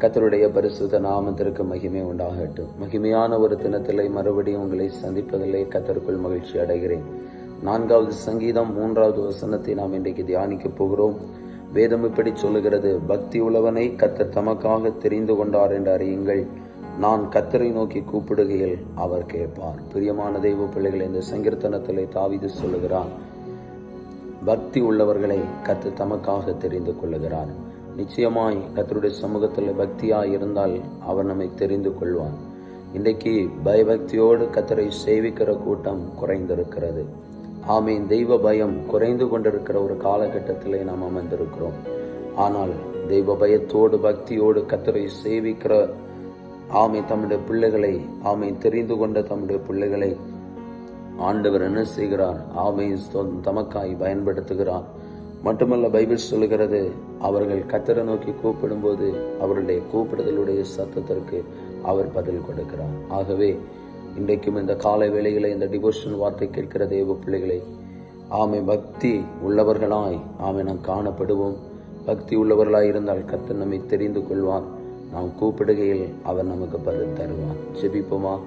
கத்தருடைய பரிசுத்த நாமத்திற்கு மகிமை உண்டாகட்டும். மகிமையான ஒரு தினத்திலே மறுபடியும் உங்களை சந்திப்பதிலே கத்தருக்குள் மகிழ்ச்சி அடைகிறேன். நான்காவது சங்கீதம் மூன்றாவது வசனத்தை நாம் இன்றைக்கு தியானிக்க போகிறோம். வேதம் இப்படி சொல்லுகிறது பக்தி உள்ளவனை கத்தர் தமக்காக தெரிந்து கொண்டார் என்று அறியுங்கள். நான் கத்தரை நோக்கி கூப்பிடுகையில் அவர் கேட்பார். பிரியமான தெய்வ பிள்ளைகளை இந்த சங்கீர்த்தனத்திலே தாவிது சொல்லுகிறார் பக்தி உள்ளவர்களை கத்து தமக்காக தெரிந்து கொள்ளுகிறார். நிச்சயமாய் கத்தருடைய சமூகத்தில் பக்தியாக இருந்தால் அவர் நம்மை தெரிந்து கொள்வார். இன்றைக்கு பயபக்தியோடு கத்தரை சேவிக்கிற கூட்டம் குறைந்திருக்கிறது. ஆமீன். தெய்வ பயம் குறைந்து கொண்டிருக்கிற ஒரு காலகட்டத்திலே நாம் அமர்ந்திருக்கிறோம். ஆனால் தெய்வ பயத்தோடு பக்தியோடு கத்தரை சேவிக்கிற ஆமை தம்முடைய பிள்ளைகளை ஆமை தெரிந்து கொண்ட தம்முடைய பிள்ளைகளை ஆண்டவர் என்ன செய்கிறார்? ஆமை தமக்காய் பயன்படுத்துகிறார். மட்டுமல்ல பைபிள் சொல்லுகிறது அவர்கள் கத்தரை நோக்கி கூப்பிடும்போது அவருடைய கூப்பிடுதலுடைய சத்தத்திற்கு அவர் பதில் கொடுக்கிறார். ஆகவே இன்றைக்கும் இந்த காலை வேளையில இந்த டிவோஷன் வார்த்தை கேட்கிற தேவ பிள்ளைகளை ஆமை பக்தி உள்ளவர்களாய் ஆமை நாம் காணப்படுவோம். பக்தி உள்ளவர்களாய் இருந்தால் கத்தர் நம்மை தெரிந்து கொள்வார். நாம் கூப்பிடுகையில் அவர் நமக்கு பதில் தருவார். ஜெபிப்போமா?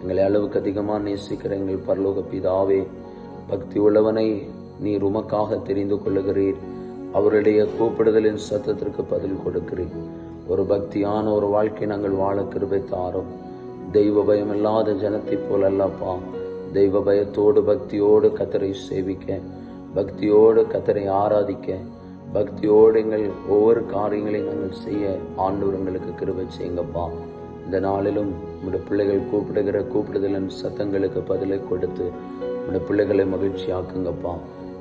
எங்களை அளவுக்கு அதிகமாக நேசிக்கிற எங்கள் பரலோக பிதாவே பக்தி உள்ளவனை நீர் உமக்காக தெரிந்து கொள்ளுகிறீர். அவருடைய கூப்பிடுதலின் சத்தத்திற்கு பதில் கொடுக்கிறீர் ஒரு பக்தியான ஒரு வாழ்க்கை நாங்கள் வாழ கிருபை தாரோம் தெய்வ பயம் இல்லாத ஜனத்தை போல் அல்லப்பா தெய்வ பயத்தோடு பக்தியோடு கத்தரை சேவிக்க. பக்தியோடு கத்தரை ஆராதிக்க. பக்தியோடு எங்கள் ஒவ்வொரு காரியங்களையும் நாங்கள் செய்ய ஆண்டவர் எங்களுக்கு கிருபை செய்யுங்கப்பா. இந்த நாளிலும் உங்களுடைய பிள்ளைகள் கூப்பிடுகிற கூப்பிடுதலின் சத்தங்களுக்கு பதிலை கொடுத்து உங்களுடைய பிள்ளைகளை மகிழ்ச்சி ஆக்குங்கப்பா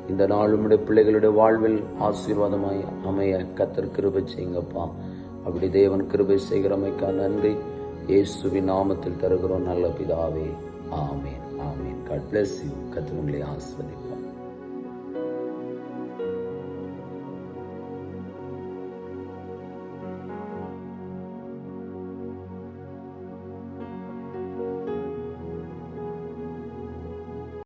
இந்த நாள் பிள்ளைகளுடைய வாழ்வில் ஆசீர்வாதமாய் அமைய கத்தர் கிருபை செய்யுங்கப்பா. அப்படி தேவன் கிருபை செய்கிறமைக்கா நன்றி. இயேசுவின் நாமத்தில் தருகிறோம் நல்ல பிதாவே. ஆமேன் ஆமேன். காட் பிளஸ் யூ கத்தர் உங்களை ஆஸ்வதிப்பார்